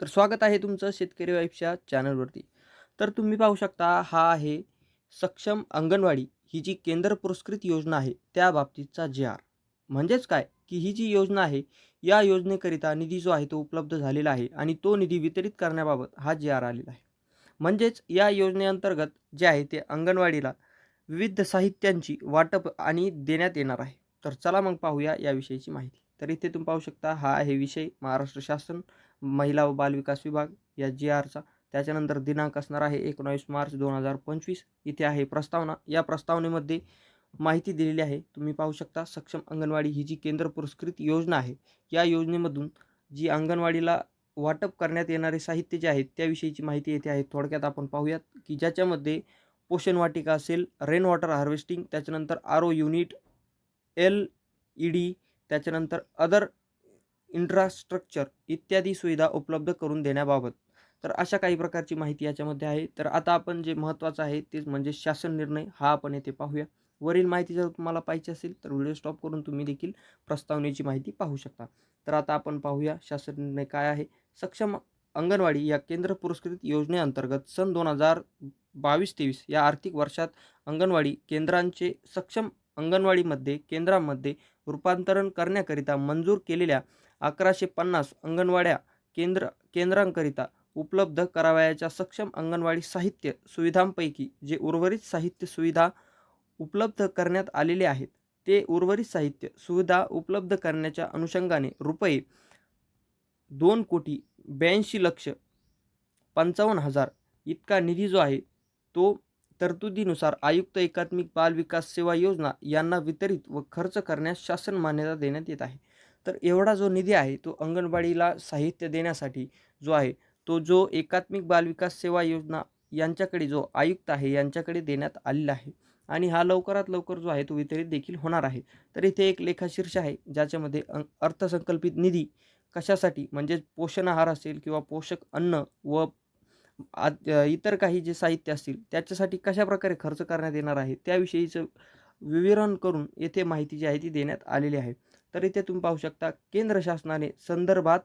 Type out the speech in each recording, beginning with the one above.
तर स्वागत आहे तुमचं शेतकरी वाईफच्या चॅनलवरती. तर तुम्ही पाहू शकता हा आहे सक्षम अंगणवाडी ही जी केंद्र पुरस्कृत योजना आहे त्या बाबतीतचा जे आर. म्हणजेच काय? की ही जी योजना आहे या योजनेकरिता निधी जो आहे तो उपलब्ध झालेला आहे आणि तो निधी वितरित करण्याबाबत हा जे आर आलेला आहे. म्हणजेच या योजनेअंतर्गत जे आहे ते अंगणवाडीला विविध साहित्यांची वाटप आणि देण्यात येणार आहे. तर चला मग पाहूया याविषयीची माहिती. तर इथे तुम्ही पाहू शकता हा आहे विषय महाराष्ट्र शासन महिला व बालविकास विभाग या जी आरचा त्याच्यानंतर दिनांक असणार आहे एकोणावीस मार्च दोन हजार पंचवीस. इथे आहे प्रस्तावना. या प्रस्तावनेमध्ये माहिती दिलेली आहे. तुम्ही पाहू शकता सक्षम अंगणवाडी ही जी केंद्र पुरस्कृत योजना आहे या योजनेमधून जी अंगणवाडीला वाटप करण्यात येणारे साहित्य जे आहेत त्याविषयीची माहिती येथे आहे. थोडक्यात आपण पाहूयात की ज्याच्यामध्ये पोषण वाटिका असेल रेन वॉटर हार्वेस्टिंग त्याच्यानंतर R O unit L E D त्याच्यानंतर अदर इन्फ्रास्ट्रक्चर इत्यादी सुविधा उपलब्ध करून देण्याबाबत. तर अशा काही प्रकारची माहिती याच्यामध्ये आहे. तर आता आपण जे महत्त्वाचं आहे तेच म्हणजे शासन निर्णय हा आपण येथे पाहूया. वरील माहिती जर तुम्हाला पाहिजे असेल तर व्हिडिओ स्टॉप करून तुम्ही देखील प्रस्तावनेची माहिती पाहू शकता. तर आता आपण पाहूया शासन निर्णय काय आहे. सक्षम अंगणवाडी या केंद्र पुरस्कृत योजनेअंतर्गत सन दोन हजार बावीस तेवीस या आर्थिक वर्षात अंगणवाडी केंद्रांचे सक्षम अंगणवाडीमध्ये केंद्रामध्ये रूपांतरण करण्याकरिता मंजूर केलेल्या अकराशे पन्नास अंगणवाड्या केंद्र केंद्रांकरिता उपलब्ध करावयाच्या सक्षम अंगणवाडी साहित्य सुविधांपैकी जे उर्वरित साहित्य सुविधा उपलब्ध करण्यात आलेले आहेत ते उर्वरित साहित्य सुविधा उपलब्ध करण्याच्या अनुषंगाने रुपये दोन कोटी ब्याऐंशी लक्ष पंचावन्न हजार इतका निधी जो आहे तो तरतुदीनुसार आयुक्त एकात्मिक बाल विकास सेवा योजना यांना वितरित व खर्च करण्यास शासन मान्यता देण्यात येत आहे. तर एवढा जो निधी आहे तो अंगणवाडीला साहित्य देण्यासाठी जो आहे तो जो एकात्मिक बाल विकास सेवा योजना यांच्याकडे जो आयुक्त आहे यांच्याकडे देण्यात आलेला आहे. आणि हा लवकरात लवकर जो आहे तो वितरित देखील होणार आहे. तर इथे एक लेखाशीर्ष आहे ज्याच्यामध्ये अं अर्थसंकल्पित निधी कशासाठी म्हणजे पोषण आहार असेल किंवा पोषक अन्न व इतर काही जे साहित्य असतील त्याच्यासाठी कशाप्रकारे खर्च करण्यात येणार आहे त्याविषयीचं विवरण करून येथे माहिती जी आहे ती देण्यात आलेली आहे. तर इथे तुम्ही पाहू शकता केंद्र शासनाने संदर्भात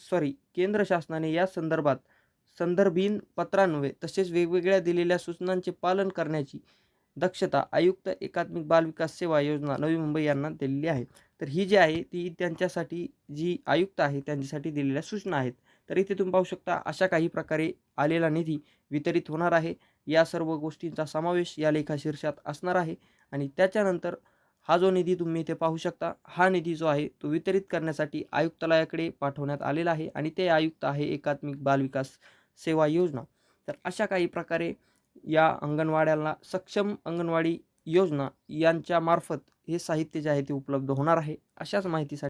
सॉरी केंद्र शासनाने या संदर्भात संदर्भीन पत्रान्वये तसेच वेगवेगळ्या दिलेल्या सूचनांचे पालन करण्याची दक्षता आयुक्त एकात्मिक बाल विकास सेवा योजना नवी मुंबई यांना दिलेली आहे. तर ही जी आहे ती त्यांच्यासाठी जी आयुक्त आहे त्यांच्यासाठी दिलेल्या सूचना आहेत. तर इथे तुम्ही पाहू शकता अशा काही प्रकारे आलेला निधी वितरित होणार आहे. या सर्व गोष्टींचा समावेश या लेखाशीर्षात असणार आहे. आणि त्याच्यानंतर हा जो निधी तुम्ही इथे पाहू शकता हा निधी जो आहे तो वितरित करण्यासाठी आयुक्तालयाकडे पाठवण्यात आलेला आहे. आणि ते आयुक्त आहे एकात्मिक बालविकास सेवा योजना. तर अशा काही प्रकारे या अंगणवाड्याला सक्षम अंगणवाडी योजना यांच्या मार्फत हे साहित्य जे आहे ते उपलब्ध होणार आहे. अशाच माहितीसाठी